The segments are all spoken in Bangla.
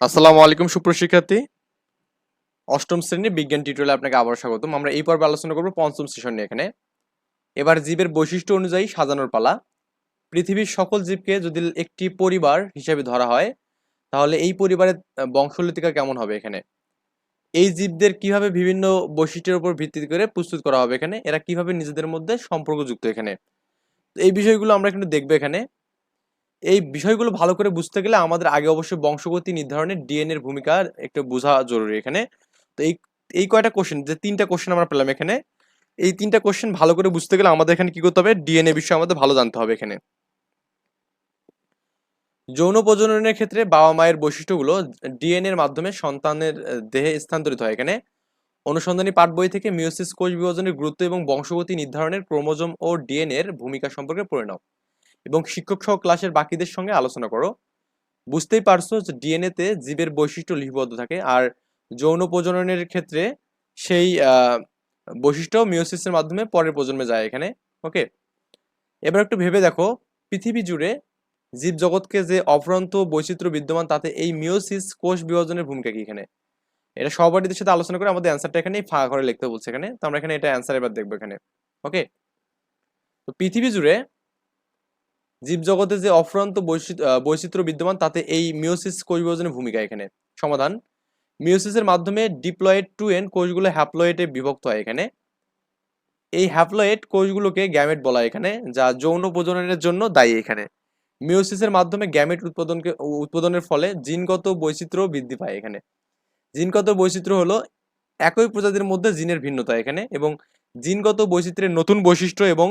আসসালামু আলাইকুম সুপ্রশিক্ষার্থী অষ্টম শ্রেণির বিজ্ঞান টিউটোরিয়ালে আপনাকে আবার স্বাগতম। আমরা এই পর্বে আলোচনা করব পঞ্চম সেশন নিয়ে এখানে। এবার জীবের বৈশিষ্ট্য অনুযায়ী সাজানোর পালা। পৃথিবীর সকল জীবকে যদি একটি পরিবার হিসেবে ধরা হয়, তাহলে এই পরিবারের বংশলতিকা কেমন হবে এখানে? এই জীবদের কীভাবে বিভিন্ন বৈশিষ্ট্যের উপর ভিত্তি করে প্রস্তুত করা হবে এখানে? এরা কীভাবে নিজেদের মধ্যে সম্পর্কযুক্ত এখানে? এই বিষয়গুলো আমরা একটু দেখব এখানে। এই বিষয়গুলো ভালো করে বুঝতে গেলে আমাদের আগে অবশ্যই বংশগতি নির্ধারণে ডিএনএ এর ভূমিকা একটু বোঝা জরুরি এখানে। তো এই এই কয়টা কোশ্চেন যে তিনটা কোশ্চেন আমরা পেলাম এখানে, এই তিনটা কোশ্চেন ভালো করে বুঝতে গেলে আমাদের এখানে কি করতে হবে? ডিএনএ বিষয়ে আমাদের ভালো জানতে হবে এখানে। যৌন প্রজননের ক্ষেত্রে বাবা মায়ের বৈশিষ্ট্যগুলো ডিএনএ এর মাধ্যমে সন্তানের দেহে স্থানান্তরিত হয় এখানে। অনুসন্ধানী পাঠ বই থেকে মিওসিস কোষ বিভাজনের গুরুত্ব এবং বংশগতি নির্ধারণের ক্রোমোজোম ও ডিএনএ এর ভূমিকা সম্পর্কে নাও। এবং শিক্ষক সহ ক্লাসের বাকিদের সঙ্গে আলোচনা করো। বুঝতেই পারছ যে ডিএনএ তে জীবের বৈশিষ্ট্য লিপিবদ্ধ থাকে আর যৌন প্রজননের ক্ষেত্রে সেই বৈশিষ্ট্য মিওসিসের মাধ্যমে পরের প্রজন্মে যায় এখানে, ওকে? এবার একটু ভেবে দেখো, পৃথিবী জুড়ে জীবজগৎকে যে অফুরন্ত বৈচিত্র্য বিদ্যমান, তাতে এই মিওসিস কোষ বিভাজনের ভূমিকা কি এখানে? এটা সহপাঠীদের সাথে আলোচনা করে আমাদের অ্যান্সারটা এখানে ফাঁকা করে লিখতে বলছে এখানে, তো আমরা এখানে এটা অ্যান্সার এবার দেখব এখানে, ওকে? তো পৃথিবী জুড়ে জীবজগতে যে অফুরন্ত বৈচিত্র বৈচিত্র্য বিদ্যমান, তাতে এই মিওসিস কোষ বিভাজনের ভূমিকা এখানে। সমাধান মিওসিসের মাধ্যমে ডিপ্লয়েড টু এন কোষগুলো হ্যাপ্লয়েডে বিভক্ত হয় এখানে। এই হ্যাপ্লয়েড কোষগুলোকে গ্যামেট বলা এখানে, যা যৌন প্রজননের জন্য দায়ী এখানে। মিওসিসের মাধ্যমে গ্যামেট উৎপাদনকে উৎপাদনের ফলে জিনগত বৈচিত্র্য বৃদ্ধি পায় এখানে। জিনগত বৈচিত্র্য হলো একই প্রজাতির মধ্যে জিনের ভিন্নতা এখানে, এবং জিনগত বৈচিত্র্যের নতুন বৈশিষ্ট্য এবং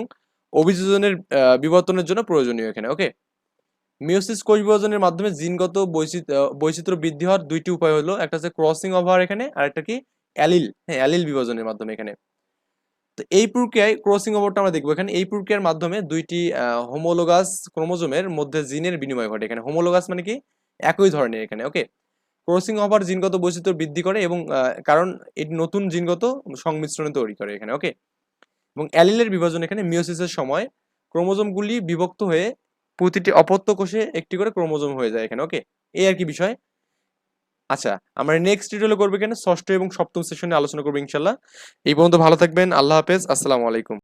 অভিযোজনের বিবর্তনের জন্য প্রয়োজনীয় এখানে ওকে মিওসিস কোষ বিভাজনের মাধ্যমে জিনগত বৈচিত্র বৈচিত্র্য বৃদ্ধি হওয়ার দুইটি উপায় হলো, একটা হচ্ছে ক্রসিং ওভার এখানে, আর একটা কি? অ্যালিল হ্যাঁ অ্যালিল বিভাজনের মাধ্যমে এখানে। তো এই প্রক্রিয়ায় ক্রসিং ওভারটা আমরা দেখব এখানে। এই প্রক্রিয়ার মাধ্যমে দুইটি হোমোলোগাস ক্রোমোজোমের মধ্যে জিনের বিনিময় ঘটে এখানে। হোমোলোগাস মানে কি? একই ধরনের এখানে ওকে ক্রসিং ওভার জিনগত বৈচিত্র্য বৃদ্ধি করে এবং কারণ এটি নতুন জিনগত সংমিশ্রণে তৈরি করে এখানে ওকে এবং অ্যালিলের বিভাজন এখানে মিওসিসের সময় ক্রোমোজোমগুলি বিভক্ত হয়ে প্রতিটি অপত্য কোষে একটি করে ক্রোমোজোম হয়ে যায় এখানে ওকে এই আর কি বিষয়। আচ্ছা আমরা নেক্সট টিউটোরিয়ালে করব এখানে ষষ্ঠ এবং সপ্তম সেশনে আলোচনা করব ইনশাল্লাহ এই পর্যন্ত ভালো থাকবেন, আল্লাহ হাফেজ, আসসালামু আলাইকুম।